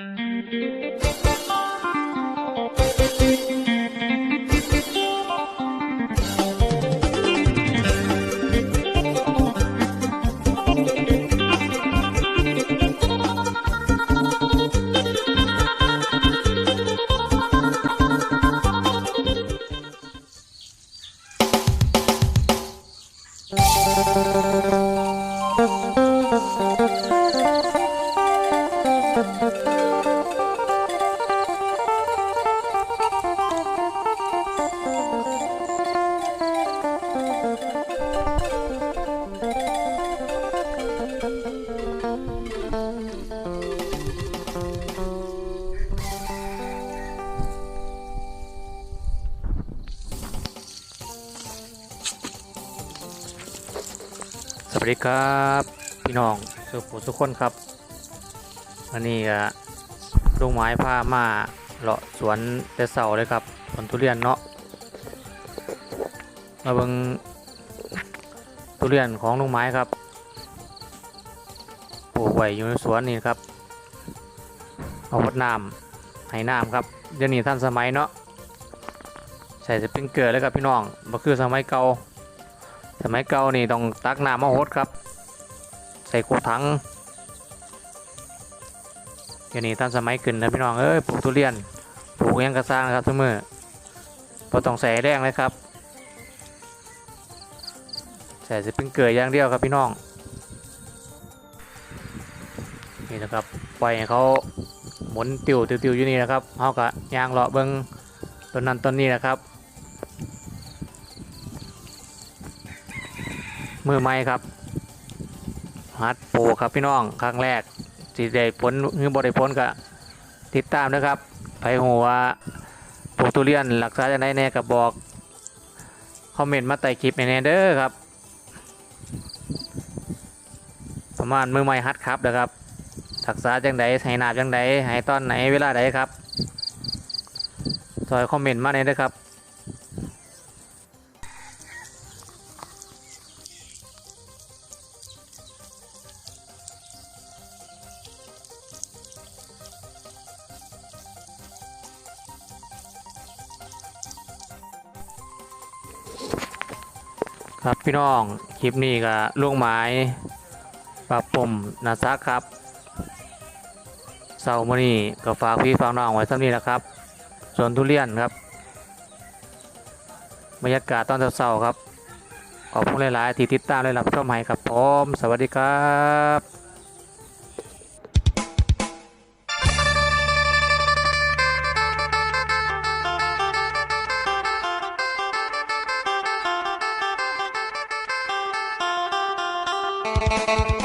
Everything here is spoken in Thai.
Música สวัสดีครับพี่น้องสุขทุกคนครับวันนี้ก็ลุงไม้พามาเลาะสวนแต่เสาเลยครับสวนทุเรียนเนาะมาเบิงทุเรียนของลุงไม้ครับ ลูกไว้อยู่ในสวนนี่ครับ เอาวัดน้ำให้น้ำครับเดี๋ยวนี้ท่านสมัยเนาะใส่สปริงเกอร์เลยครับพี่น้องบ่คือสมัยเก่าสมัยเก่านี่ต้องตักน้ำมาหดครับ ใส่ขวดถังเดี๋ยวนี้ทันสมัยขึ้นนะพี่น้องเอ้ยปลูกทุเรียนปลูกยังกระซ้างนะครับทุกมือพอต้องใส่แรงเลยครับใส่สปริงเกอร์อย่างเดียวครับพี่น้อง นี่นะครับปล่อยให้เขาหมุนติวติวติวอยู่นี่นะครับเขากะยางเลาะเบิ้งต้นนั้นต้นนี้นะครับ มือไม้ครับฮัดปครับพี่น้องครั้งแรกสิได้ผลหรือบได้ผลก็ติดตามนะครับไปหัวปลูกทุเรียนรักษาจะได้แน่กับบอกคอมเมนต์มาใต้คลิปในแน่เด้อครับ ประมาณมือไม้ฮัดครับนะครับ รักษาจังใดให้นาบจังใดให้ตอนไหนเวลาใดครับซอยคอมเมนต์มาในเด้ครับครับพี่น้องคลิปนี้ก็ล่วงไม้ปรับปุ่มนาซักครับ เสาร์มื้อนี้ก็ฝากพี่ฝากน้องไว้สักนี้นะครับสวนทุเรียนครับบรรยากาศตอนเช้าๆครับ ขอบคุณหลาย ๆ ที่ติดตามและรับชมให้ครับผมสวัสดีครับ Thank